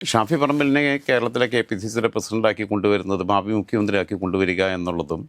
ഷാഫി പറമ്പലിനെ കേരളത്തിലെ K P C സിയുടെ പ്രസിഡന്റാക്കി കൊണ്ടുവരുന്നത് ഭാവി മുഖ്യമന്ത്രിയാക്കി കൊണ്ടുവരിക എന്നുള്ളതും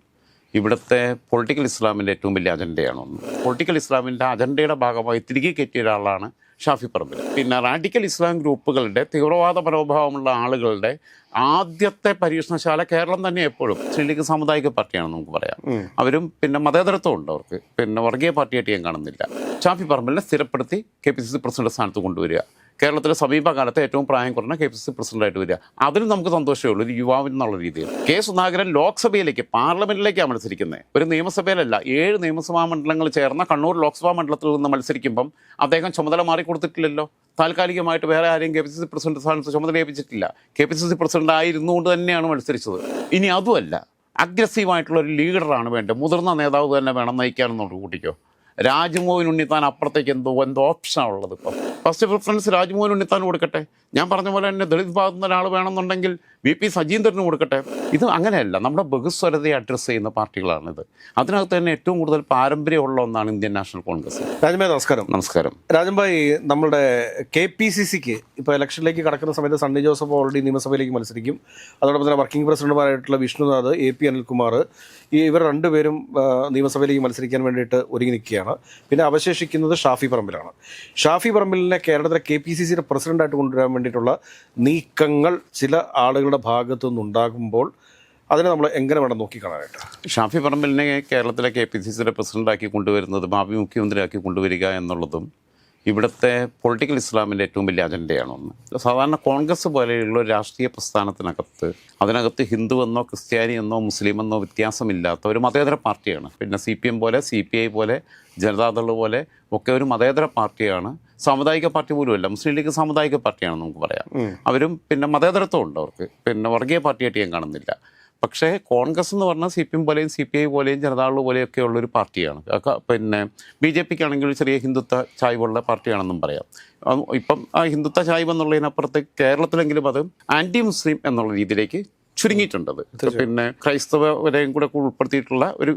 ഇവിടുത്തെ പൊളിറ്റിക്കൽ ഇസ്ലാമിന്റെ ഏറ്റവും വലിയ അജണ്ടയാണ് പൊളിറ്റിക്കൽ ഇസ്ലാമിന്റെ അജണ്ടയുടെ ഭാഗമായി തിരികെ കയറ്റിയ ഒരാളാണ് ഷാഫി പറമ്പിൽ. പിന്നെ റാഡിക്കൽ ഇസ്ലാം ഗ്രൂപ്പുകളുടെ തീവ്രവാദ മനോഭാവമുള്ള ആളുകളുടെ ആദ്യത്തെ പരീക്ഷണശാല കേരളം തന്നെ എപ്പോഴും ശ്രീലിംഗ സാമുദായിക പാർട്ടിയാണ് നമുക്ക് പറയാം. അവരും പിന്നെ മതേതരത്വം ഉണ്ട് അവർക്ക്. പിന്നെ വർഗീയ പാർട്ടിയായിട്ട് ഞാൻ കാണുന്നില്ല. ഷാഫി പറമ്പലിനെ സ്ഥിരപ്പെടുത്തി K P C C president സ്ഥാനത്ത് കൊണ്ടുവരിക. കേരളത്തിലെ സമീപകാലത്തെ ഏറ്റവും പ്രായം കുറഞ്ഞ കെ പി സി പ്രസിഡന്റായിട്ട് വരിക. അതിൽ നമുക്ക് സന്തോഷമേ ഉള്ളൂ. ഒരു യുവാവിൻ എന്നുള്ള രീതിയിൽ. കെ സുധാകരൻ ലോക്സഭയിലേക്ക് പാർലമെന്റിലേക്കാണ് മത്സരിക്കുന്നത്. ഒരു നിയമസഭയിലല്ല ഏഴ് നിയമസഭാ മണ്ഡലങ്ങൾ ചേർന്ന കണ്ണൂർ ലോക്സഭാ മണ്ഡലത്തിൽ നിന്ന് മത്സരിക്കുമ്പം അദ്ദേഹം ചുമതല മാറി കൊടുത്തിട്ടില്ലല്ലോ താൽക്കാലികമായിട്ട് വേറെ ആരെയും K P C C president സ്ഥാനത്ത് ചുമതല ഏൽപ്പിച്ചിട്ടില്ല. K P C C president ആയിരുന്നുകൊണ്ട് തന്നെയാണ് മത്സരിച്ചത്. ഇനി അതുമല്ല അഗ്രസീവായിട്ടുള്ള ഒരു ലീഡറാണ് വേണ്ടത്. മുതിർന്ന നേതാവ് തന്നെ വേണം നയിക്കാനെന്നോട് കൂട്ടിക്കോ. രാജ്മോഹൻ ഉണ്ണിത്താൻ അപ്പുറത്തേക്ക് എന്തോ എന്തോ ഓപ്ഷനാണ് ഉള്ളത് ഇപ്പം. ഫസ്റ്റ് പ്രിഫറൻസ് രാജ്മോഹൻ ഉണ്ണിത്താൻ കൊടുക്കട്ടെ. ഞാൻ പറഞ്ഞ പോലെ തന്നെ ദളിത് ഭാഗത്തു നിന്ന് ഒരാൾ വേണമെന്നുണ്ടെങ്കിൽ വി പി സജീന്ദ്രന് കൊടുക്കട്ടെ. ഇത് അങ്ങനെയല്ല. നമ്മുടെ ബഹുസ്വരതയെ അഡ്രസ്സ് ചെയ്യുന്ന പാർട്ടികളാണിത്. അതിനകത്ത് തന്നെ ഏറ്റവും കൂടുതൽ പാരമ്പര്യമുള്ള ഒന്നാണ് ഇന്ത്യൻ നാഷണൽ കോൺഗ്രസ്. രാജൻഭായ് നമസ്കാരം. നമസ്കാരം. രാജൻഭായ് നമ്മുടെ കെ പി സി സിക്ക് ഇപ്പോൾ ഇലക്ഷനിലേക്ക് കടക്കുന്ന സമയത്ത് സണ്ണി ജോസഫ് ഓൾറെഡി നിയമസഭയിലേക്ക് മത്സരിക്കും. അതോടൊപ്പം തന്നെ വർക്കിംഗ് പ്രസിഡന്റുമാരായിട്ടുള്ള വിഷ്ണുനാഥ് എ പി അനിൽകുമാർ ഈ ഇവർ രണ്ടുപേരും നിയമസഭയിലേക്ക് മത്സരിക്കാൻ വേണ്ടിയിട്ട് ഒരുങ്ങി നിൽക്കുകയാണ്. പിന്നെ അവശേഷിക്കുന്നത് ഷാഫി പറമ്പിലാണ്. ഷാഫി പറമ്പിലിനെ കേരളത്തിലെ കെ പി സി സിയുടെ പ്രസിഡന്റായിട്ട് കൊണ്ടുവരാൻ വേണ്ടിയിട്ടുള്ള നീക്കങ്ങൾ ചില ആളുകളുടെ ഭാഗത്തു നിന്നുണ്ടാകുമ്പോൾ അതിനെ നമ്മൾ എങ്ങനെ വേണം നോക്കിക്കാണാനായിട്ട് ഷാഫി പറമ്പലിനെ കേരളത്തിലെ കെ പി സി സിയുടെ പ്രസിഡന്റാക്കി കൊണ്ടുവരുന്നതും ഭാവി മുഖ്യമന്ത്രിയാക്കി കൊണ്ടുവരിക എന്നുള്ളതും ഇവിടുത്തെ പൊളിറ്റിക്കൽ ഇസ്ലാമിന്റെ ഏറ്റവും വലിയ അജണ്ടയാണ് ഒന്ന്. സാധാരണ കോൺഗ്രസ് പോലെയുള്ള രാഷ്ട്രീയ പ്രസ്ഥാനത്തിനകത്ത് അതിനകത്ത് ഹിന്ദു എന്നോ ക്രിസ്ത്യാനി എന്നോ മുസ്ലിം എന്നോ വ്യത്യാസമില്ലാത്ത ഒരു മതേതര പാർട്ടിയാണ്. പിന്നെ സി പി എം പോലെ സി പി ഐ പോലെ ജനതാദൾ പോലെ ഒക്കെ ഒരു മതേതര പാർട്ടിയാണ്. സാമുദായിക പാർട്ടി പോലുമല്ല മുസ്ലിം ലീഗ് സാമുദായിക പാർട്ടിയാണ് നമുക്ക് പറയാം. അവരും പിന്നെ മതേതരത്വം ഉണ്ട് അവർക്ക്. പിന്നെ വർഗീയ പാർട്ടിയായിട്ട് ഞാൻ കാണുന്നില്ല. പക്ഷേ കോൺഗ്രസ് എന്ന് പറഞ്ഞാൽ സി പി എം പോലെയും സി പി ഐ പോലെയും ജനതാദൾ പോലെയൊക്കെ ഉള്ളൊരു പാർട്ടിയാണ്. പിന്നെ ബി ജെ പിക്ക് ആണെങ്കിൽ ഒരു ചെറിയ ഹിന്ദുത്വ ചായ്വുള്ള പാർട്ടിയാണെന്നും പറയാം. ഇപ്പം ആ ഹിന്ദുത്വ ചായ്വ് എന്നുള്ളതിനപ്പുറത്ത് കേരളത്തിലെങ്കിലും അത് ആന്റി മുസ്ലിം എന്നുള്ള രീതിയിലേക്ക് ചുരുങ്ങിയിട്ടുണ്ട് പിന്നെ ക്രൈസ്തവരെയും കൂടെ ഉൾപ്പെടുത്തിയിട്ടുള്ള ഒരു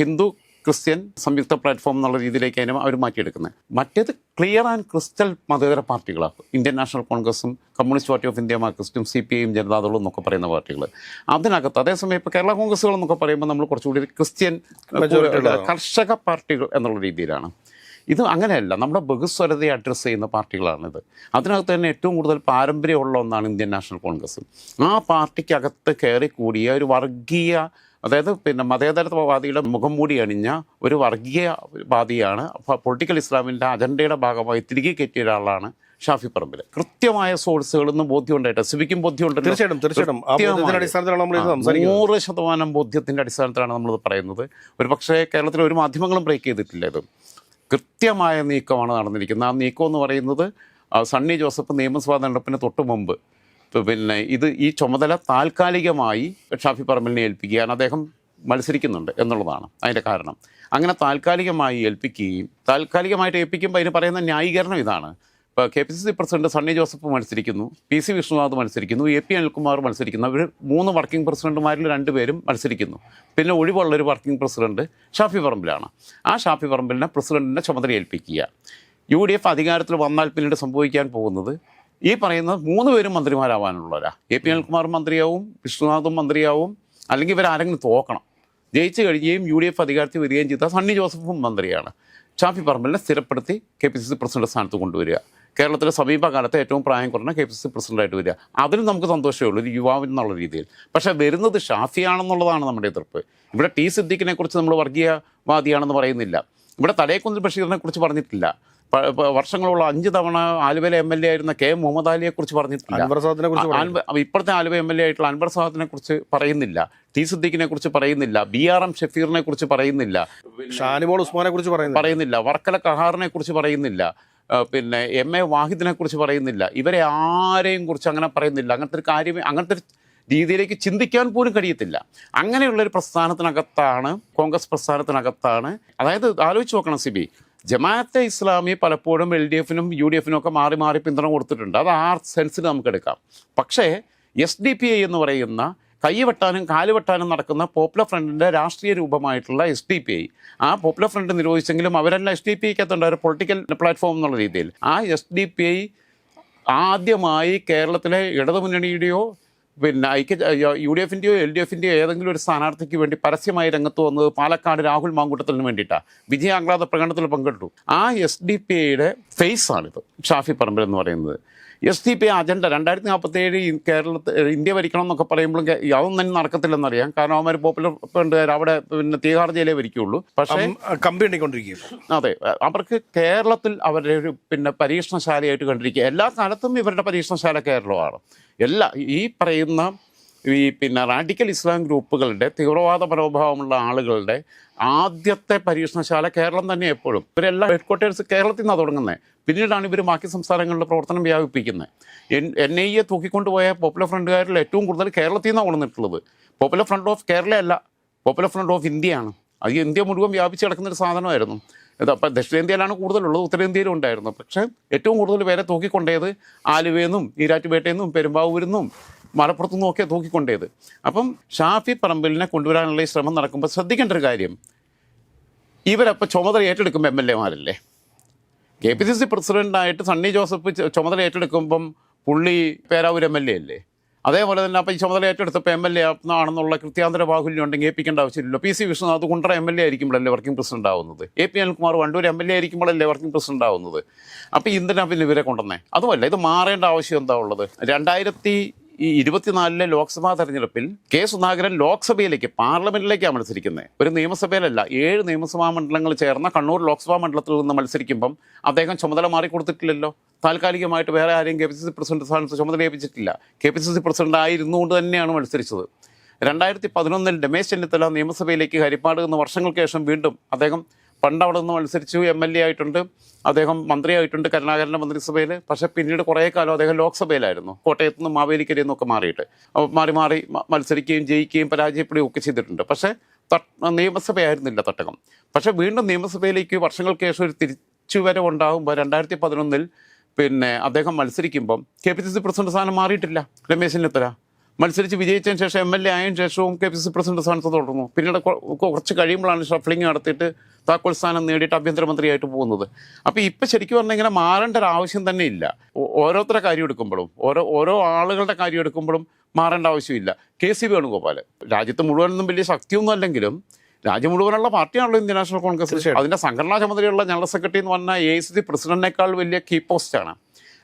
ഹിന്ദു ക്രിസ്ത്യൻ സംയുക്ത പ്ലാറ്റ്ഫോം എന്നുള്ള രീതിയിലേക്ക് അതിനെ അവർ മാറ്റിയെടുക്കുന്നത്. മറ്റേത് ക്ലിയർ ആൻഡ് ക്രിസ്റ്റൽ മതേതര പാർട്ടികളാണ്. ഇന്ത്യൻ നാഷണൽ കോൺഗ്രസും കമ്മ്യൂണിസ്റ്റ് പാർട്ടി ഓഫ് ഇന്ത്യ മാർക്സിസ്റ്റും സി പി ഐയും ജനതാദളും എന്നൊക്കെ പറയുന്ന പാർട്ടികൾ. അതിനകത്ത് അതേസമയം ഇപ്പോൾ കേരള കോൺഗ്രസ്സുകൾ എന്നൊക്കെ പറയുമ്പോൾ നമ്മൾ കുറച്ചുകൂടി ക്രിസ്ത്യൻ കർഷക പാർട്ടികൾ എന്നുള്ള രീതിയിലാണ്. ഇത് അങ്ങനെയല്ല നമ്മുടെ ബഹുസ്വരതയെ അഡ്രസ്സ് ചെയ്യുന്ന പാർട്ടികളാണിത് അതിനകത്ത് തന്നെ ഏറ്റവും കൂടുതൽ പാരമ്പര്യമുള്ള ഒന്നാണ് ഇന്ത്യൻ നാഷണൽ കോൺഗ്രസ്. ആ പാർട്ടിക്കകത്ത് കയറി കൂടിയ ഒരു വർഗീയ അതായത് പിന്നെ മതേതരത്വവാദിയുടെ മുഖം മൂടി അണിഞ്ഞ ഒരു വർഗീയവാദിയാണ് പൊളിറ്റിക്കൽ ഇസ്ലാമിന്റെ അജണ്ടയുടെ ഭാഗമായി തിരികെ കയറ്റിയ ഒരാളാണ് ഷാഫി പറമ്പിൽ കൃത്യമായ സോഴ്സുകളൊന്നും ബോധ്യമുണ്ടായിട്ട് സിബിക്കും ബോധ്യമുണ്ട്. തീർച്ചയായിട്ടും തീർച്ചയായിട്ടും. ആ ബോധ്യത്തിന്റെ അടിസ്ഥാനത്തിലാണ് നമ്മൾ ഇത് സംസാരിക്കുന്നത്. നൂറ് ശതമാനം ബോധ്യത്തിന്റെ അടിസ്ഥാനത്തിലാണ് നമ്മളിത് പറയുന്നത്. ഒരു പക്ഷേ കേരളത്തിലെ ഒരു മാധ്യമങ്ങളും ബ്രേക്ക് ചെയ്തിട്ടില്ല ഇത്. കൃത്യമായ നീക്കമാണ് നടന്നിരിക്കുന്നത്. ആ നീക്കം എന്ന് പറയുന്നത് സണ്ണി ജോസഫ് നിയമസഭാ തെരഞ്ഞെടുപ്പിന് തൊട്ട് മുമ്പ് പിന്നെ ഇത് ഈ ചുമതല താൽക്കാലികമായി ഷാഫി പറമ്പലിനെ ഏൽപ്പിക്കുകയാണ്. അദ്ദേഹം മത്സരിക്കുന്നുണ്ട് എന്നുള്ളതാണ് അതിന്റെ കാരണം. അങ്ങനെ താൽക്കാലികമായി ഏൽപ്പിക്കുകയും താൽക്കാലികമായിട്ട് ഏൽപ്പിക്കുമ്പോൾ അതിന് പറയുന്ന ന്യായീകരണം ഇതാണ്. ഇപ്പോൾ K P C C president Sunny Joseph മത്സരിക്കുന്നു പി സി വിഷ്ണുനാഥ് മത്സരിക്കുന്നു എ പി അനിൽകുമാർ മത്സരിക്കുന്നു. അവർ മൂന്ന് വർക്കിംഗ് പ്രസിഡന്റുമാരിൽ രണ്ടുപേരും മത്സരിക്കുന്നു. പിന്നെ ഒഴിവുള്ള ഒരു വർക്കിംഗ് പ്രസിഡന്റ് ഷാഫി പറമ്പിലാണ്. ആ ഷാഫി പറമ്പിലിനെ പ്രസിഡന്റിനെ ചുമതല ഏൽപ്പിക്കുക. യു ഡി എഫ് അധികാരത്തിൽ വന്നാൽ പിന്നീട് സംഭവിക്കാൻ പോകുന്നത് ഈ പറയുന്ന മൂന്ന് പേരും മന്ത്രിമാരാവാനുള്ളവരാ. എ പി അനിൽകുമാർ മന്ത്രിയാവും വിഷ്ണുനാഥും മന്ത്രിയാവും അല്ലെങ്കിൽ ഇവരാരെങ്കിലും തോക്കണം. ജയിച്ചു കഴിയുകയും യു ഡി എഫ് അധികാരത്തിൽ വരികയും ചെയ്ത സണ്ണി ജോസഫും മന്ത്രിയാണ്. ഷാഫി പറമ്പലിനെ സ്ഥിരപ്പെടുത്തി K P C C president സ്ഥാനത്ത് കൊണ്ടുവരിക. കേരളത്തിലെ സമീപകാലത്തെ ഏറ്റവും പ്രായം കുറഞ്ഞ കെ പി സി സി പ്രസിഡന്റായിട്ട് വരിക. അതിൽ നമുക്ക് സന്തോഷമേ ഉള്ളൂ. ഒരു യുവാവിൻ എന്നുള്ള രീതിയിൽ. പക്ഷേ വരുന്നത് ഷാഫിയാണെന്നുള്ളതാണ് നമ്മുടെ എതിർപ്പ്. ഇവിടെ ടി സിദ്ദീഖിനെ കുറിച്ച് നമ്മൾ വർഗീയവാദിയാണെന്ന് പറയുന്നില്ല. ഇവിടെ തലേക്കുന്നിൽ ബഷീറിനെ കുറിച്ച് പറഞ്ഞിട്ടില്ല. വർഷങ്ങളുള്ള അഞ്ച് തവണ ആലുവയിലെ എം എൽ എ ആയിരുന്ന കെ മുഹമ്മദ് അലിയെ കുറിച്ച് പറഞ്ഞിട്ടില്ല അൻവർ സാദിനെ കുറിച്ച് ഇപ്പോഴത്തെ ആലുവ എം എൽ എ ആയിട്ടുള്ള അൻവർ സാദത്തിനെ കുറിച്ച് പറയുന്നില്ല. ടി സിദ്ദീഖിനെ കുറിച്ച് പറയുന്നില്ല. ബി ആർ എം ഷഫീറിനെ കുറിച്ച് പറയുന്നില്ല. ഷാനിമോൾ ഉസ്മാനെ കുറിച്ച് പറയുന്നില്ല. വർക്കല കഹാറിനെ കുറിച്ച് പറയുന്നില്ല. പിന്നെ എം എ വാഹിദിനെ കുറിച്ച് പറയുന്നില്ല. ഇവരെ ആരെയും കുറിച്ച് അങ്ങനെ പറയുന്നില്ല. അങ്ങനത്തെ ഒരു കാര്യമേ അങ്ങനത്തെ ഒരു രീതിയിലേക്ക് ചിന്തിക്കാൻ പോലും കഴിയത്തില്ല. അങ്ങനെയുള്ളൊരു പ്രസ്ഥാനത്തിനകത്താണ് കോൺഗ്രസ് പ്രസ്ഥാനത്തിനകത്താണ്. അതായത് ആലോചിച്ച് നോക്കണം സിബി. ജമാഅത്തെ ഇസ്ലാമി പലപ്പോഴും എൽ ഡി എഫിനും യു ഡി എഫിനും ഒക്കെ മാറി മാറി പിന്തുണ കൊടുത്തിട്ടുണ്ട്. അത് ആ സെൻസിൽ നമുക്ക് എടുക്കാം. പക്ഷേ എസ് ഡി പി ഐ എന്ന് പറയുന്ന കൈവെട്ടാനും കാലുവെട്ടാനും നടക്കുന്ന പോപ്പുലർ ഫ്രണ്ടിന്റെ രാഷ്ട്രീയ രൂപമായിട്ടുള്ള എസ് ഡി പി ഐ ആ പോപ്പുലർ ഫ്രണ്ട് നിരോധിച്ചെങ്കിലും അവരെല്ലാം എസ് ഡി പി ഐക്കകത്തുണ്ട് ഒരു പൊളിറ്റിക്കൽ പ്ലാറ്റ്ഫോം എന്നുള്ള രീതിയിൽ. ആ എസ് ഡി പി ഐ ആദ്യമായി കേരളത്തിലെ ഇടതുമുന്നണിയുടെയോ പിന്നെ ഐക്യ യു ഡി എഫിന്റെയോ എൽ ഡി എഫിന്റെയോ ഏതെങ്കിലും ഒരു സ്ഥാനാർത്ഥിക്ക് വേണ്ടി പരസ്യമായി രംഗത്ത് വന്നത് പാലക്കാട് രാഹുൽ മാങ്കൂട്ടത്തിന് വേണ്ടിയിട്ടാണ് വിജയാഹ്ലാദ പ്രകടനത്തിൽ പങ്കെടുത്തു. ആ എസ് ഡി പി ഐയുടെ ഫേസാണിത് ഷാഫി പറമ്പിൽ എന്ന് പറയുന്നത്. എസ് ഡി പി അജണ്ട രണ്ടായിരത്തി നാൽപ്പത്തി ഏഴ് കേരളത്തിൽ ഇന്ത്യ ഭരിക്കണം എന്നൊക്കെ പറയുമ്പോഴും യാതൊന്നും അതൊന്നും തന്നെ നടക്കത്തില്ലെന്നറിയാം. കാരണം അവന്മാർ പോപ്പുലർ ഫ്രണ്ടുകാർ അവിടെ പിന്നെ തീഹാർ ജയിലേ ഭരിക്കുള്ളൂ പക്ഷേ കമ്പി എണ്ണിക്കൊണ്ടിരിക്കും അതെ അവർക്ക് കേരളത്തിൽ അവരുടെ ഒരു പിന്നെ പരീക്ഷണശാലയായിട്ട് കണ്ടിരിക്കുക. എല്ലാ കാലത്തും ഇവരുടെ പരീക്ഷണശാല കേരളമാണ്. എല്ലാ ഈ പറയുന്ന ഈ പിന്നെ റാഡിക്കൽ ഇസ്ലാം ഗ്രൂപ്പുകളുടെ തീവ്രവാദ മനോഭാവമുള്ള ആളുകളുടെ ആദ്യത്തെ പരീക്ഷണശാല കേരളം തന്നെ എപ്പോഴും. ഇവരെല്ലാം ഹെഡ് ക്വാർട്ടേഴ്സ് കേരളത്തിൽ നിന്നാണ് തുടങ്ങുന്നത് പിന്നീടാണ് ഇവർ ബാക്കി സംസ്ഥാനങ്ങളിലെ പ്രവർത്തനം വ്യാപിപ്പിക്കുന്നത് എൻ എൻ ഐ എ തൂക്കിക്കൊണ്ടുപോയ പോപ്പുലർ ഫ്രണ്ടുകാരിൽ ഏറ്റവും കൂടുതൽ കേരളത്തിൽ നിന്നാണ് കൊണ്ടുവന്നിട്ടുള്ളത്. പോപ്പുലർ ഫ്രണ്ട് ഓഫ് കേരള അല്ല പോപ്പുലർ ഫ്രണ്ട് ഓഫ് ഇന്ത്യയാണ്. അത് ഇന്ത്യ മുഴുവൻ വ്യാപിച്ച് കിടക്കുന്ന ഒരു സാധനമായിരുന്നു. അപ്പം ദക്ഷിണേന്ത്യയിലാണ് കൂടുതലുള്ളത് ഉത്തരേന്ത്യയിലും ഉണ്ടായിരുന്നു. പക്ഷേ ഏറ്റവും കൂടുതൽ പേരെ തൂക്കിക്കൊണ്ടേത് ആലുവയെന്നും ഈരാറ്റുപേട്ടയെന്നും പെരുമ്പാവൂരിന്നും മലപ്പുറത്തു ഒക്കെ തൂക്കിക്കൊണ്ടേത്. അപ്പം ഷാഫി പറമ്പിലിനെ കൊണ്ടുവരാനുള്ള ഈ ശ്രമം നടക്കുമ്പോൾ ശ്രദ്ധിക്കേണ്ട ഒരു കാര്യം. ഇവരപ്പോൾ ചുമതല ഏറ്റെടുക്കുമ്പോൾ എം എൽ എമാരല്ലേ? കെ പി സി സി പ്രസിഡന്റായിട്ട് സണ്ണി ജോസഫ് ചുമതല ഏറ്റെടുക്കുമ്പം പുള്ളി പേരാവൂർ എം എൽ എ അല്ലേ? അതേപോലെ തന്നെ അപ്പോൾ ഈ ചുമതല ഏറ്റെടുത്തപ്പോൾ എം എൽ എ ആണെന്നുള്ള കൃത്യാന്തര ബാഹുല്യം ഉണ്ടെങ്കിൽ ഏൽപ്പിക്കേണ്ട ആവശ്യമില്ലല്ലോ P C Vishnunath Kundara M L A ആയിരിക്കുമ്പോഴല്ലേ working president ആവുന്നത്? A P Anilkumar Wandoor M L A ആയിരിക്കുമ്പോഴല്ലേ working president ആവുന്നത്? അപ്പോൾ എന്തിനാ പിന്നെ ഇവരെ കൊണ്ടുവന്നേ? അതുമല്ല ഇത് മാറേണ്ട ആവശ്യം എന്താ ഉള്ളത്? രണ്ടായിരത്തി ഈ ഇരുപത്തിനാലിലെ ലോക്സഭാ തെരഞ്ഞെടുപ്പിൽ കെ സുധാകരൻ ലോക്സഭയിലേക്ക് പാർലമെന്റിലേക്കാണ് മത്സരിക്കുന്നത് ഒരു നിയമസഭയിലല്ല ഏഴ് നിയമസഭാ മണ്ഡലങ്ങൾ ചേർന്ന കണ്ണൂർ ലോക്സഭാ മണ്ഡലത്തിൽ നിന്ന് മത്സരിക്കുമ്പം അദ്ദേഹം ചുമതല മാറി കൊടുത്തിട്ടില്ലല്ലോ താൽക്കാലികമായിട്ട് വേറെ ആരെയും K P C C president സ്ഥാനത്ത് ചുമതല ഏൽപ്പിച്ചിട്ടില്ല. K P C C president ആയിരുന്നുകൊണ്ട് തന്നെയാണ് മത്സരിച്ചത്. രണ്ടായിരത്തി പതിനൊന്നിൽ രമേശ് ചെന്നിത്തല നിയമസഭയിലേക്ക് ഹരിപ്പാട് എന്ന വർഷങ്ങൾക്ക് ശേഷം വീണ്ടും അദ്ദേഹം പണ്ട് അവിടെ നിന്ന് മത്സരിച്ചു എം എൽ എ ആയിട്ടുണ്ട്. അദ്ദേഹം മന്ത്രിയായിട്ടുണ്ട് കരുണാകരന്റെ മന്ത്രിസഭയിൽ. പക്ഷേ പിന്നീട് കുറേ കാലം അദ്ദേഹം ലോക്സഭയിലായിരുന്നു. കോട്ടയത്ത് നിന്ന് മാവേലിക്കരയിൽ നിന്നൊക്കെ മാറിയിട്ട്. അപ്പോൾ മാറി മാറി മത്സരിക്കുകയും ജയിക്കുകയും പരാജയപ്പെടുകയും ഒക്കെ ചെയ്തിട്ടുണ്ട്. പക്ഷേ നിയമസഭയായിരുന്നില്ല തട്ടകം. പക്ഷേ വീണ്ടും നിയമസഭയിലേക്ക് വർഷങ്ങൾക്ക് ശേഷം ഒരു തിരിച്ചുവരവ് ഉണ്ടാകുമ്പോൾ രണ്ടായിരത്തി പതിനൊന്നിൽ പിന്നെ അദ്ദേഹം മത്സരിക്കുമ്പം K P C C president സ്ഥാനം മാറിയിട്ടില്ല. രമേശ് ചെന്നിത്തല. മത്സരിച്ച് വിജയിച്ചതിന് ശേഷം എം എൽ എ ആയതിനു ശേഷവും കെ പി സി പ്രസിഡന്റ് സ്ഥാനത്ത് തുടർന്നു. പിന്നീട് കുറച്ച് കഴിയുമ്പോഴാണ് ഷഫ്ലിംഗ് നടത്തിയിട്ട് താക്കോൽ സ്ഥാനം നേടിയിട്ട് ആഭ്യന്തരമന്ത്രിയായിട്ട് പോകുന്നത്. അപ്പോൾ ഇപ്പം ശരിക്കും പറഞ്ഞാൽ ഇങ്ങനെ മാറേണ്ട ഒരു ആവശ്യം തന്നെ ഇല്ല. ഓരോരുത്തരുടെ കാര്യം എടുക്കുമ്പോഴും ഓരോ ഓരോ ആളുകളുടെ കാര്യം എടുക്കുമ്പോഴും മാറേണ്ട ആവശ്യമില്ല. കെ സി വേണുഗോപാൽ രാജ്യത്ത് മുഴുവനൊന്നും വലിയ ശക്തിയൊന്നും അല്ലെങ്കിലും രാജ്യം മുഴുവനുള്ള പാർട്ടിയാണല്ലോ ഇന്ത്യൻ നാഷണൽ കോൺഗ്രസ്. അതിന്റെ സംഘടനാ ചുമതലയുള്ള ജനറൽ സെക്രട്ടറി എന്ന് പറഞ്ഞാൽ എ ഐ സി സി പ്രസിഡന്റിനേക്കാൾ വലിയ കീ പോസ്റ്റാണ്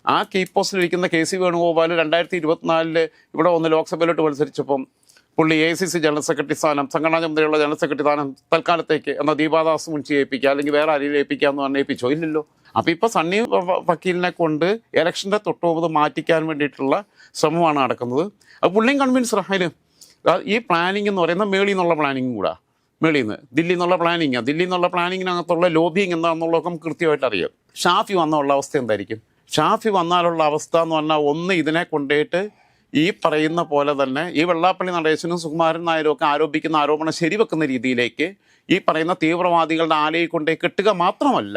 ആ കീ പോസ്റ്റിൽ ഇരിക്കുന്ന കെ സി വേണുഗോപാൽ രണ്ടായിരത്തി ഇരുപത്തിനാലിൽ ഇവിടെ ഒന്ന് ലോക്സഭയിലോട്ട് മത്സരിച്ചപ്പം പുള്ളി A C C general secretary സ്ഥാനം സംഘടനാ ചുമതലയുള്ള ജനറൽ സെക്രട്ടറി സ്ഥാനം തൽക്കാലത്തേക്ക് എന്നാൽ ദീപാദാസ് മുൻഷി ഏൽപ്പിക്കുക അല്ലെങ്കിൽ വേറെ ആരെയും ഏൽപ്പിക്കുക എന്ന് പറഞ്ഞ് ഏൽപ്പിച്ചോ ഇല്ലല്ലോ. അപ്പോൾ ഇപ്പോൾ സണ്ണി വക്കീലിനെ കൊണ്ട് ഇലക്ഷന്റെ തൊട്ട് മാറ്റിക്കാൻ വേണ്ടിയിട്ടുള്ള ശ്രമമാണ് നടക്കുന്നത്. അത് പുള്ളിയും കൺവിൻസ് അതിന് ഈ പ്ലാനിംഗ് എന്ന് പറയുന്ന മേളിൽ നിന്നുള്ള പ്ലാനിങ്ങും കൂടാ. മേളിൽ നിന്ന്. ദില്ലി എന്നുള്ള പ്ലാനിങ്ങാണ് ദില്ലി എന്നുള്ള പ്ലാനിങ്ങിനകത്തുള്ള ലോബിങ് എന്താണെന്നുള്ളതൊക്കെ നമുക്ക് കൃത്യമായിട്ട് അറിയാം. ഷാഫി വന്നുള്ള അവസ്ഥ എന്തായിരിക്കും? ഷാഫി വന്നാലുള്ള അവസ്ഥ എന്ന് പറഞ്ഞാൽ ഒന്ന് ഇതിനെ കൊണ്ടുപോയിട്ട് ഈ പറയുന്ന പോലെ തന്നെ ഈ വെള്ളാപ്പള്ളി നടേശനും സുകുമാരൻ നായരും ഒക്കെ ആരോപിക്കുന്ന ആരോപണം ശരിവെക്കുന്ന രീതിയിലേക്ക് ഈ പറയുന്ന തീവ്രവാദികളുടെ ആലയിൽ കൊണ്ടേ കെട്ടുക മാത്രമല്ല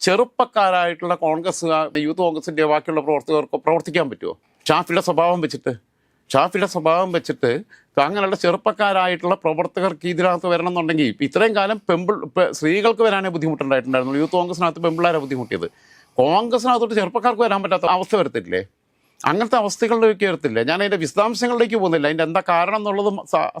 ചെറുപ്പക്കാരായിട്ടുള്ള കോൺഗ്രസ് യൂത്ത് കോൺഗ്രസിന്റെ ബാക്കിയുള്ള പ്രവർത്തകർക്ക് പ്രവർത്തിക്കാൻ പറ്റുമോ ഷാഫിയുടെ സ്വഭാവം വെച്ചിട്ട്. ഷാഫിയുടെ സ്വഭാവം വെച്ചിട്ട് അങ്ങനെയുള്ള ചെറുപ്പക്കാരായിട്ടുള്ള പ്രവർത്തകർക്ക് ഇതിനകത്ത് വരണം എന്നുണ്ടെങ്കിൽ ഇത്രയും കാലം പെമ്പിൾ സ്ത്രീകൾക്ക് വരാനേ ബുദ്ധിമുട്ടുണ്ടായിട്ടുണ്ടായിരുന്നു. യൂത്ത് കോൺഗ്രസിനകത്ത് പെമ്പിളാരെ ബുദ്ധിമുട്ടിയത്. കോൺഗ്രസിനകത്തോട്ട് ചെറുപ്പക്കാർക്ക് വരാൻ പറ്റാത്ത അവസ്ഥ വരത്തില്ലേ? അങ്ങനത്തെ അവസ്ഥകളിലേക്ക് വരത്തില്ലേ? ഞാൻ അതിന്റെ വിശദാംശങ്ങളിലേക്ക് പോകുന്നില്ല. അതിന്റെ എന്താ കാരണം എന്നുള്ളത്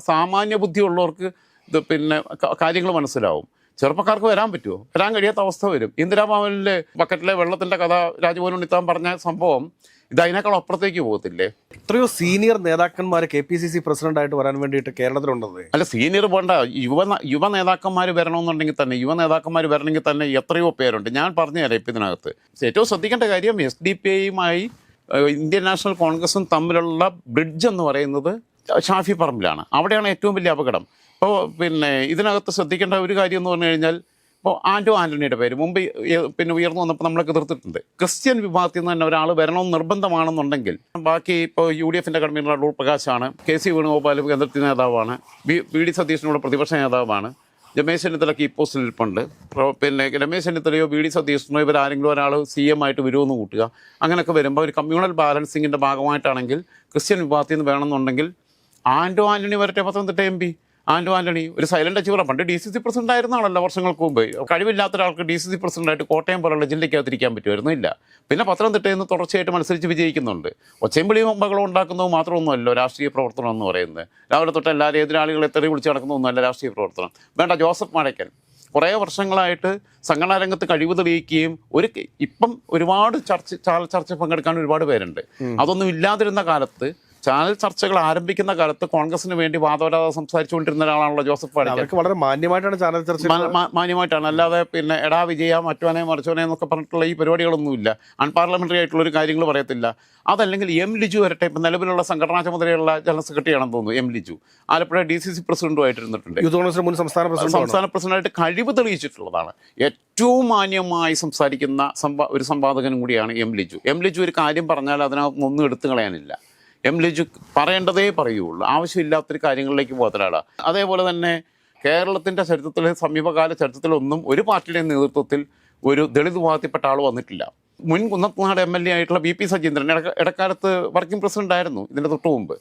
സാമാന്യ ബുദ്ധി ഉള്ളവർക്ക് ഇത് പിന്നെ കാര്യങ്ങൾ മനസ്സിലാവും. ചെറുപ്പക്കാർക്ക് വരാൻ പറ്റുമോ വരാൻ കഴിയാത്ത അവസ്ഥ വരും. ഇന്ദിരാഭവനിലെ ബക്കറ്റിലെ വെള്ളത്തിന്റെ കഥ രാജ്ഭവൻ ഉണ്ണിത്താൻ പറഞ്ഞ സംഭവം ഇത് അതിനേക്കാൾ അപ്പുറത്തേക്ക് പോകത്തില്ലേ? എത്രയോ സീനിയർ നേതാക്കന്മാർ കെ പി സി സി പ്രസിഡന്റായിട്ട് വരാൻ വേണ്ടിയിട്ട് കേരളത്തിലുണ്ടത്. അല്ല സീനിയർ വേണ്ട. യുവ യുവ നേതാക്കന്മാർ വരണമെന്നുണ്ടെങ്കിൽ തന്നെ യുവ നേതാക്കന്മാർ വരണമെങ്കിൽ തന്നെ എത്രയോ പേരുണ്ട്. ഞാൻ പറഞ്ഞു തരാം ഇപ്പം ഇതിനകത്ത്. ഏറ്റവും ശ്രദ്ധിക്കേണ്ട കാര്യം എസ് ഡി പി ഐയുമായി ഇന്ത്യൻ നാഷണൽ കോൺഗ്രസും തമ്മിലുള്ള ബ്രിഡ്ജ് എന്ന് പറയുന്നത് ഷാഫി പറമ്പിലാണ്. അവിടെയാണ് ഏറ്റവും വലിയ അപകടം. അപ്പോൾ പിന്നെ ഇതിനകത്ത് ശ്രദ്ധിക്കേണ്ട ഒരു കാര്യം എന്ന് പറഞ്ഞു കഴിഞ്ഞാൽ ഇപ്പോൾ ആന്റോ ആന്റണിയുടെ പേര് മുമ്പ് പിന്നെ ഉയർന്നു വന്നപ്പോൾ നമ്മളൊക്കെ എതിർത്തിട്ടുണ്ട് ക്രിസ്ത്യൻ വിഭാഗത്തിൽ നിന്ന് തന്നെ ഒരാൾ വരണമെന്ന് നിർബന്ധമാണെന്നുണ്ടെങ്കിൽ ബാക്കി ഇപ്പോൾ യു ഡി എഫിന്റെ കൺവീനർ അടൂർ പ്രകാശാണ് കെ സി വേണുഗോപാൽ കേന്ദ്രത്തിൽ നേതാവാണ് ബി വി ഡി സതീശനോട് പ്രതിപക്ഷ നേതാവാണ് രമേശ് ചെന്നിത്തല കീ പോസ്റ്റിൽ ഇരിപ്പുണ്ട്. പിന്നെ രമേശ് ചെന്നിത്തലയോ വി ഡി സതീശനോ ഇവരാരെങ്കിലും ഒരാൾ സി എം ആയിട്ട് വരുമെന്ന് കൂട്ടുക. അങ്ങനെയൊക്കെ വരുമ്പോൾ ഒരു കമ്മ്യൂണൽ ബാലൻസിങ്ങിന്റെ ഭാഗമായിട്ടാണെങ്കിൽ ക്രിസ്ത്യൻ വിഭാഗത്തിൽ നിന്ന് വേണമെന്നുണ്ടെങ്കിൽ ആന്റോ ആന്റണി വരട്ടെ പത്തനംതിട്ട എം പി. ആൻഡോ ആന്റണി ഒരു സൈലന്റ് അച്ചീവർ പണ്ട് ഡി സി സി പ്രസിഡന്റ് ആയിരുന്നാണല്ലോ വർഷങ്ങൾക്ക് മുമ്പ്. കഴിവില്ലാത്ത ഒരാൾക്ക് ഡി സി സി പ്രസിഡന്റായിട്ട് കോട്ടയം പോലുള്ള ജില്ലയ്ക്കകത്തിരിക്കാൻ പറ്റുമായിരുന്നു. ഇല്ല. പിന്നെ പത്തനംതിട്ടയിൽ നിന്ന് തുടർച്ചയായിട്ട് മത്സരിച്ച് വിജയിക്കുന്നുണ്ട്. ഒച്ചയും മുമ്പകളും ഉണ്ടാക്കുന്നത് മാത്രമൊന്നുമല്ലോ രാഷ്ട്രീയ പ്രവർത്തനം എന്ന് പറയുന്നത്. രാവിലെ തൊട്ട് എല്ലാവരും എതിരാളികളെ തെറി വിളിച്ച് നടക്കുന്നൊന്നുമല്ല രാഷ്ട്രീയ പ്രവർത്തനം. വേണ്ട ജോസഫ് മാടയ്ക്കൽ കുറേ വർഷങ്ങളായിട്ട് സംഘടനാ രംഗത്ത് കഴിവ് തെളിയിക്കുകയും ഒരു ഇപ്പം ഒരുപാട് ചർച്ച ചർച്ച പങ്കെടുക്കാൻ ഒരുപാട് പേരുണ്ട്. അതൊന്നും ഇല്ലാതിരുന്ന കാലത്ത് ചാനൽ ചർച്ചകൾ ആരംഭിക്കുന്ന കാലത്ത് കോൺഗ്രസിന് വേണ്ടി വാദോരാതെ സംസാരിച്ചുകൊണ്ടിരുന്ന ഒരാളാണല്ലോ ജോസഫ് പാടിക്ക് വളരെ മാന്യമായിട്ടാണ് ചാനൽ ചർച്ച മാന്യമായിട്ടാണ്. അല്ലാതെ പിന്നെ എടാ വിജയ മറ്റവനെ മറിച്ചവനെ എന്നൊക്കെ പറഞ്ഞിട്ടുള്ള ഈ പരിപാടികളൊന്നുമില്ല. അൺപാർലമെന്ററി ആയിട്ടുള്ള ഒരു കാര്യങ്ങൾ പറയത്തില്ല. അതല്ലെങ്കിൽ എം ലിജു വരട്ടെ. ഇപ്പം നിലവിലുള്ള സംഘടനാ ചുമതലയുള്ള ജനറൽ സെക്രട്ടറി ആണെന്ന് തോന്നുന്നു M Liju. Alappuzha D C C പ്രസിഡന്റും ആയിട്ടിരുന്നിട്ടുണ്ട് യൂത്ത് കോൺഗ്രസ് മുൻ സംസ്ഥാന പ്രസിഡന്റ് സംസ്ഥാന പ്രസിഡന്റായിട്ട് കഴിവ് തെളിയിച്ചിട്ടുള്ളതാണ്. ഏറ്റവും മാന്യമായി സംസാരിക്കുന്ന ഒരു സംവാദകനും കൂടിയാണ് എം ലിജു. എം ലിജു ഒരു കാര്യം പറഞ്ഞാൽ അതിനകത്ത് ഒന്നും എടുത്തു കളയാനില്ല. എം ലിജു പറയേണ്ടതേ പറയുള്ളൂ. ആവശ്യമില്ലാത്തൊരു കാര്യങ്ങളിലേക്ക് പോകാത്ത ഒരാളാണ് അതേപോലെ തന്നെ കേരളത്തിന്റെ ചരിത്രത്തിലെ സമീപകാല ചരിത്രത്തിലൊന്നും ഒരു പാർട്ടിയുടെ നേതൃത്വത്തിൽ ഒരു ദളിത് വിഭാഗത്തിൽപ്പെട്ട ആൾ വന്നിട്ടില്ല. മുൻ കുന്നത്തനാട് എം എൽ എ ആയിട്ടുള്ള ബി പി സജീന്ദ്രൻ ഇട ഇടക്കാലത്ത് വർക്കിംഗ് പ്രസിഡന്റ് ആയിരുന്നു ഇതിന്റെ തൊട്ട് മുമ്പ്.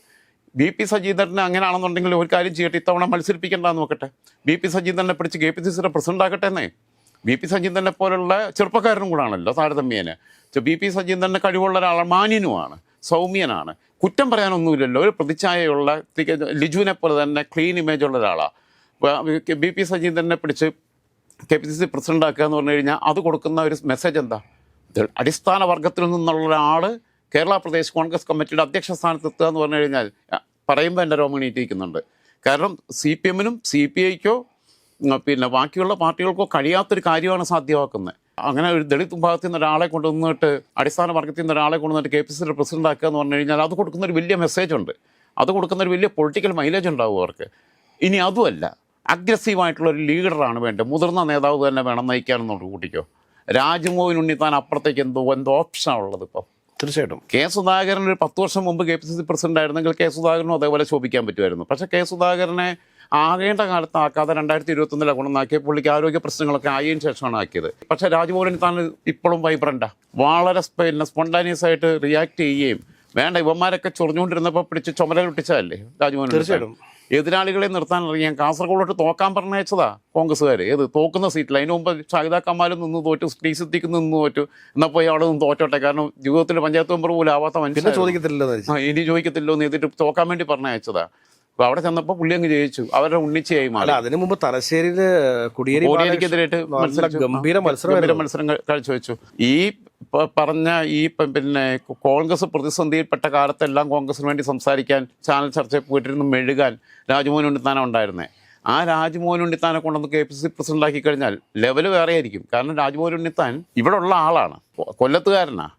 ബി പി സജീന്ദ്രനെ അങ്ങനെയാണെന്നുണ്ടെങ്കിൽ ഒരു കാര്യം ചെയ്യട്ടെ ഇത്തവണ മത്സരിപ്പിക്കേണ്ടെന്ന് നോക്കട്ടെ. ബി പി സജീന്ദ്രനെ പിടിച്ച് കെ പി സി സിയുടെ പ്രസിഡന്റ് ആക്കട്ടെ എന്നേ ബി പി സജീന്ദ്രനെ പോലുള്ള ചെറുപ്പക്കാരനും കൂടാണല്ലോ താരതമ്യേന. ബി പി സജീന്ദ്രന്റെ കഴിവുള്ള ഒരാളാണ് മാന്യനുമാണ് സൗമ്യനാണ്. കുറ്റം പറയാനൊന്നുമില്ലല്ലോ. ഒരു പ്രതിച്ഛായയുള്ള ലിജുവിനെ പോലെ തന്നെ ക്ലീൻ ഇമേജ് ഉള്ള ഒരാളാണ് ബി പി സജീന്ദ്രനെ പിടിച്ച് K P C C president ആക്കുക എന്ന് പറഞ്ഞു കഴിഞ്ഞാൽ അത് കൊടുക്കുന്ന ഒരു മെസ്സേജ് എന്താ? അടിസ്ഥാന വർഗത്തിൽ നിന്നുള്ള ഒരാൾ കേരള പ്രദേശ് കോൺഗ്രസ് കമ്മിറ്റിയുടെ അധ്യക്ഷ സ്ഥാനത്ത് എത്തുക എന്ന് പറഞ്ഞു കഴിഞ്ഞാൽ പറയുമ്പോൾ എന്റെ രോമം എണീറ്റിരിക്കുന്നുണ്ട്. കാരണം സി പി എമ്മിനും സി പി ഐക്കോ പിന്നെ ബാക്കിയുള്ള പാർട്ടികൾക്കോ കഴിയാത്തൊരു കാര്യമാണ് സാധ്യമാക്കുന്നത്. അങ്ങനെ ഒരു ദളിത് വിഭാഗത്തിൽ നിന്ന് ഒരാളെ കൊണ്ടുവന്നിട്ട് അടിസ്ഥാന വർഗത്തിൽ നിന്ന് ഒരാളെ കൊണ്ടുവന്നിട്ട് കെ പി സി സിയുടെ പ്രസിഡന്റ് ആക്കുക എന്ന് പറഞ്ഞു കഴിഞ്ഞാൽ അത് കൊടുക്കുന്ന ഒരു വലിയ മെസ്സേജ് ഉണ്ട്. അത് കൊടുക്കുന്ന ഒരു വലിയ പൊളിറ്റിക്കൽ മൈലേജ് ഉണ്ടാവും അവർക്ക്. ഇനി അതുമല്ല അഗ്രസീവായിട്ടുള്ള ഒരു ലീഡറാണ് വേണ്ടത്. മുതിർന്ന നേതാവ് തന്നെ വേണം നയിക്കാനെന്നോട് കൂട്ടിക്കോ. രാജ്മോഹൻ ഉണ്ണിത്താൻ അപ്പുറത്തേക്ക് എന്തോ എന്തോ ഓപ്ഷനാണ് ഉള്ളത് ഇപ്പം. തീർച്ചയായിട്ടും. കെ സുധാകരൻ ഒരു പത്ത് വർഷം മുമ്പ് K P C C president ആയിരുന്നെങ്കിൽ കെ സുധാകരനും അതേപോലെ ശോഭിക്കാൻ പറ്റുമായിരുന്നു. പക്ഷേ കെ സുധാകരനെ ആകേണ്ട കാലത്ത് ആക്കാതെ രണ്ടായിരത്തി ഇരുപത്തൊന്നിലെ ഗുണമാക്കിയ പുള്ളിക്ക് ആരോഗ്യ പ്രശ്നങ്ങളൊക്കെ ആയതിനു ശേഷമാണ് ആക്കിയത്. പക്ഷേ രാജ്മോഹൻ താൻ ഇപ്പോഴും വൈബ്രന്റാ വളരെ പിന്നെ സ്പോണ്ടാനിയസ് ആയിട്ട് റിയാക്ട് ചെയ്യുകയും വേണ്ട ഇവന്മാരൊക്കെ ചൊറിഞ്ഞുകൊണ്ടിരുന്നപ്പോൾ പിടിച്ച് ചുമലൊട്ടിച്ചതല്ലേ രാജ്മോഹൻ തീർച്ചയായിട്ടും. എതിരാളികളെ നിർത്താൻ അറിയാൻ കാസർഗോഡോട്ട് തോക്കാൻ പറഞ്ഞയച്ചതാ കോൺഗ്രസ്സുകാർ ഏത്? തോക്കുന്ന സീറ്റിൽ. അതിന് മുമ്പ് ഷാഹിദ കമാലും നിന്ന് തോറ്റു സ്ത്രീ സിദ്ദിഖ് നിന്ന് തോറ്റു. എന്നാൽ പോയി അവിടെ നിന്ന് തോറ്റോട്ടെ? കാരണം ജീവിതത്തിൽ പഞ്ചായത്ത് മെമ്പർ പോലും ആവാത്ത മനുഷ്യൻ ചോദിക്കത്തില്ലല്ലോ ഇനി ചോദിക്കത്തില്ലോ എന്ന് എതിട്ട് തോക്കാൻ വേണ്ടി പറഞ്ഞയച്ചതാ. അപ്പൊ അവിടെ ചെന്നപ്പോൾ പുള്ളി അങ്ങ് ജയിച്ചു. അവരുടെ ഉണ്ണിച്ചയായി മാറി. അതിനു മുമ്പ് തലശ്ശേരിയിൽ കുടിയേരി കോടിയേരിക്കെതിരായിട്ട് മത്സരം. ഗംഭീര മത്സരം ഗംഭീര മത്സരം കാഴ്ചവെച്ചു ഈ പറഞ്ഞ ഈ പിന്നെ കോൺഗ്രസ് പ്രതിസന്ധിയിൽപ്പെട്ട കാലത്തെല്ലാം കോൺഗ്രസിന് വേണ്ടി സംസാരിക്കാൻ ചാനൽ ചർച്ചയിൽ പോയിട്ടിരുന്ന് മെഴുകാൻ രാജ്മോഹൻ ഉണ്ണിത്താനം ഉണ്ടായിരുന്നേ. ആ രാജ്മോഹൻ ഉണ്ണിത്താനെ കൊണ്ടുവന്ന് K P C C president ആക്കി കഴിഞ്ഞാൽ ലെവൽ വേറെ ആയിരിക്കും കാരണം രാജ്മോഹൻ ഉണ്ണിത്താൻ ഇവിടെ ഉള്ള ആളാണ്. കൊല്ലത്തുകാരനാ.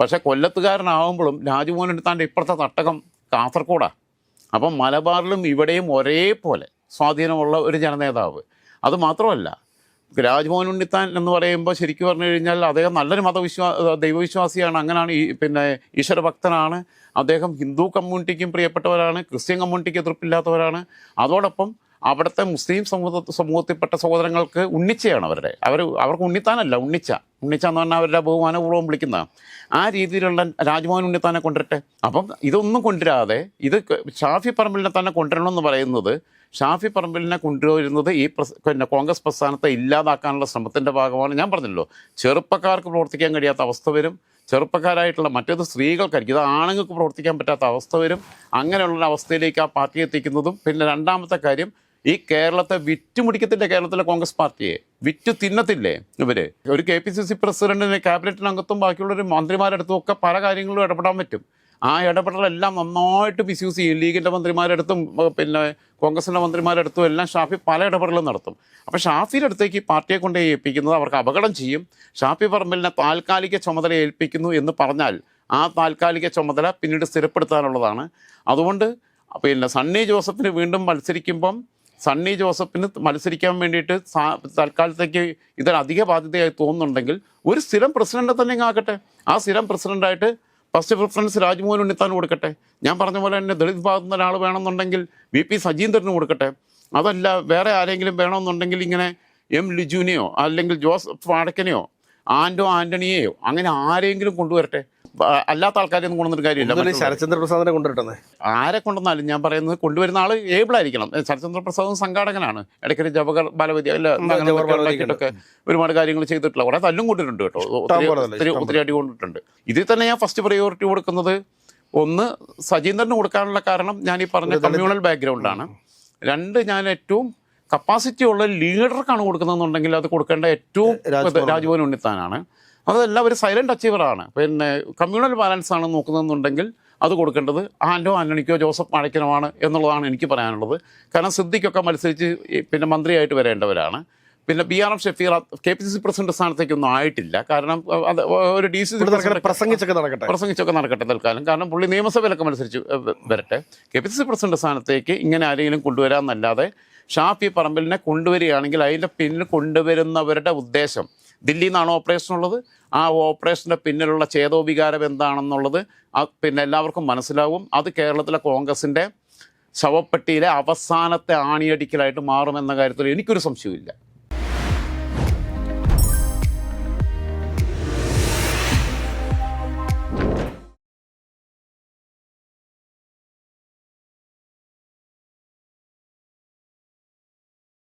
പക്ഷെ കൊല്ലത്തുകാരനാവുമ്പോഴും രാജ്മോഹൻ ഉണ്ണിത്താന്റെ ഇപ്പുറത്തെ തട്ടകം കാസർഗോഡാണ് അപ്പം മലബാറിലും ഇവിടെയും ഒരേപോലെ സ്വാധീനമുള്ള ഒരു ജനനേതാവ്. അത് മാത്രമല്ല രാജ്മോഹൻ ഉണ്ണിത്താൻ എന്ന് പറയുമ്പോൾ ശരിക്കും പറഞ്ഞു കഴിഞ്ഞാൽ അദ്ദേഹം നല്ലൊരു മതവിശ്വാ ദൈവവിശ്വാസിയാണ്. അങ്ങനെയാണ് ഈ പിന്നെ ഈശ്വരഭക്തനാണ് അദ്ദേഹം ഹിന്ദു കമ്മ്യൂണിറ്റിക്കും പ്രിയപ്പെട്ടവരാണ് ക്രിസ്ത്യൻ കമ്മ്യൂണിറ്റിക്ക് എതിർപ്പില്ലാത്തവരാണ്. അതോടൊപ്പം അവിടുത്തെ മുസ്ലിം സമൂഹ സമൂഹത്തിൽപ്പെട്ട സഹോദരങ്ങൾക്ക് ഉണ്ണിച്ചയാണ് അവരുടെ. അവർ അവർക്ക് ഉണ്ണിത്താനല്ല ഉണ്ണിച്ച. ഉണ്ണിച്ച എന്ന് പറഞ്ഞാൽ അവരുടെ ബഹുമാനപൂർവം വിളിക്കുന്ന. ആ രീതിയിലുള്ള രാജ്മോഹൻ ഉണ്ണിത്താനെ കൊണ്ടുവരട്ടെ. അപ്പം ഇതൊന്നും കൊണ്ടുവരാതെ ഇത് ഷാഫി പറമ്പിലിനെ തന്നെ കൊണ്ടുവരണമെന്ന് പറയുന്നത് ഷാഫി പറമ്പിലിനെ കൊണ്ടുവരുന്നത് ഈ പിന്നെ കോൺഗ്രസ് പ്രസ്ഥാനത്തെ ഇല്ലാതാക്കാനുള്ള ശ്രമത്തിന്റെ ഭാഗമാണ്. ഞാൻ പറഞ്ഞല്ലോ ചെറുപ്പക്കാർക്ക് പ്രവർത്തിക്കാൻ കഴിയാത്ത അവസ്ഥ വരും. ചെറുപ്പക്കാരായിട്ടുള്ള മറ്റേത് സ്ത്രീകൾക്കായിരിക്കും. ഇത് ആണുങ്ങൾക്ക് പ്രവർത്തിക്കാൻ പറ്റാത്ത അവസ്ഥ വരും. അങ്ങനെയുള്ള അവസ്ഥയിലേക്ക് ആ പാർട്ടി എത്തിക്കുന്നതും. പിന്നെ രണ്ടാമത്തെ കാര്യം ഈ കേരളത്തെ വിറ്റുമുടിക്കത്തില്ലേ കേരളത്തിലെ കോൺഗ്രസ് പാർട്ടിയെ? വിറ്റു തിന്നത്തില്ലേ ഇവർ? ഒരു കെ പി സി സി പ്രസിഡന്റിന് ക്യാബിനറ്റിനകത്തും ബാക്കിയുള്ള ഒരു മന്ത്രിമാരടുത്തും ഒക്കെ പല കാര്യങ്ങളിലും ഇടപെടാൻ പറ്റും. ആ ഇടപെടലെല്ലാം നന്നായിട്ട് മിസ്യൂസ് ചെയ്യും. ലീഗിന്റെ മന്ത്രിമാരടുത്തും പിന്നെ കോൺഗ്രസിന്റെ മന്ത്രിമാരടുത്തും എല്ലാം ഷാഫി പല ഇടപെടലും നടത്തും. അപ്പോൾ ഷാഫിയുടെ അടുത്തേക്ക് ഈ പാർട്ടിയെ കൊണ്ട് ഏൽപ്പിക്കുന്നത് അവർക്ക് അപകടം ചെയ്യും. ഷാഫി പറമ്പലിനെ താൽക്കാലിക ചുമതല ഏൽപ്പിക്കുന്നു എന്ന് പറഞ്ഞാൽ ആ താൽക്കാലിക ചുമതല പിന്നീട് സ്ഥിരപ്പെടുത്താനുള്ളതാണ്. അതുകൊണ്ട് പിന്നെ സണ്ണി ജോസഫിന് വീണ്ടും മത്സരിക്കുമ്പം സണ്ണി ജോസഫിന് മത്സരിക്കാൻ വേണ്ടിയിട്ട് തൽക്കാലത്തേക്ക് ഇതൊരു അധിക ബാധ്യതയായി തോന്നുന്നുണ്ടെങ്കിൽ ഒരു സ്ഥിരം പ്രസിഡന്റ് തന്നെ ആകട്ടെ ആ സ്ഥിരം പ്രസിഡന്റായിട്ട് ഫസ്റ്റ് പ്രിഫറൻസ് രാജ്മോഹൻ ഉണ്ണിത്താൻ കൊടുക്കട്ടെ. ഞാൻ പറഞ്ഞ പോലെ തന്നെ ദളിത് ഭാഗത്തു നിന്ന് ഒരാൾ വേണമെന്നുണ്ടെങ്കിൽ വി പി സജീന്ദ്രന് കൊടുക്കട്ടെ. അതല്ല വേറെ ആരെങ്കിലും വേണമെന്നുണ്ടെങ്കിൽ ഇങ്ങനെ എം ലിജുവിനെയോ അല്ലെങ്കിൽ ജോസഫ് വാടക്കനെയോ ആന്റോ ആന്റണിയെയോ? അങ്ങനെ ആരെങ്കിലും കൊണ്ടുവരട്ടെ? അല്ലാത്ത ആൾക്കാരെ ഒന്നും കൊണ്ടുവന്നിട്ട് കാര്യമില്ല. ശരത്ചന്ദ്ര പ്രസാദിനെ കൊണ്ടുവരട്ടെ ആരെ കൊണ്ടുവന്നാലും ഞാൻ പറയുന്നത് കൊണ്ടുവരുന്ന ആൾ ഏബിൾ ആയിരിക്കണം. ശരത്ചന്ദ്ര പ്രസാദും സംഘാടകനാണ്. ഇടയ്ക്കിടെ ജവഹർ ബാലവതി അല്ല ഉണ്ടാക്കിയിട്ടൊക്കെ ഒരുപാട് കാര്യങ്ങൾ ചെയ്തിട്ടുള്ള കുറെ തല്ലും കൊണ്ടിട്ടുണ്ട് കേട്ടോ. ഒത്തിരി ഒത്തിരി അടി കൊണ്ടിട്ടുണ്ട്. ഇതിൽ തന്നെ ഞാൻ ഫസ്റ്റ് പ്രയോറിറ്റി കൊടുക്കുന്നത് ഒന്ന് സജീന്ദ്രന് കൊടുക്കാനുള്ള കാരണം ഞാൻ ഈ പറഞ്ഞ കമ്മ്യൂണൽ ബാക്ക്ഗ്രൗണ്ടാണ് രണ്ട് ഞാൻ ഏറ്റവും കപ്പാസിറ്റി ഉള്ള ലീഡർക്കാണ് കൊടുക്കുന്നതെന്നുണ്ടെങ്കിൽ അത് കൊടുക്കേണ്ട ഏറ്റവും രാജ്ഭവൻ. ഉണ്ണിത്താനാണ്. അതല്ല ഒരു സൈലന്റ് അച്ചീവറാണ് പിന്നെ കമ്മ്യൂണൽ ബാലൻസ് ആണ് നോക്കുന്നതെന്നുണ്ടെങ്കിൽ അത് കൊടുക്കേണ്ടത് ആൻഡോ ആന്റണിക്കോ ജോസഫ് മാണിക്കനുമാണ് എന്നുള്ളതാണ് എനിക്ക് പറയാനുള്ളത്. കാരണം സിദ്ദിഖൊക്കെ മത്സരിച്ച് പിന്നെ മന്ത്രിയായിട്ട് വരേണ്ടവരാണ്. പിന്നെ B R M Shafeer K P C C president സ്ഥാനത്തേക്കൊന്നും ആയിട്ടില്ല. കാരണം അത് ഒരു ഡി സി പ്രസംഗിച്ചൊക്കെ നടക്കട്ടെ. പ്രസംഗിച്ചൊക്കെ നടക്കട്ടെ തൽക്കാലം. കാരണം പുള്ളി നിയമസഭയിലൊക്കെ മത്സരിച്ച് വരട്ടെ. K P C C president സ്ഥാനത്തേക്ക് ഇങ്ങനെ ആരെങ്കിലും കൊണ്ടുവരാമെന്നല്ലാതെ ഷാഫി പറമ്പലിനെ കൊണ്ടുവരികയാണെങ്കിൽ അതിന്റെ പിന്നിൽ കൊണ്ടുവരുന്നവരുടെ ഉദ്ദേശം ദില്ലിയിൽ നിന്നാണ് ഓപ്പറേഷൻ ഉള്ളത്? ആ ഓപ്പറേഷന്റെ പിന്നിലുള്ള ചേതോവികാരം എന്താണെന്നുള്ളത് പിന്നെ എല്ലാവർക്കും മനസ്സിലാവും. അത് കേരളത്തിലെ കോൺഗ്രസിന്റെ ശവപ്പെട്ടിയിലെ അവസാനത്തെ ആണിയടിക്കലായിട്ട് മാറുമെന്ന കാര്യത്തിൽ എനിക്കൊരു സംശയവുമില്ല.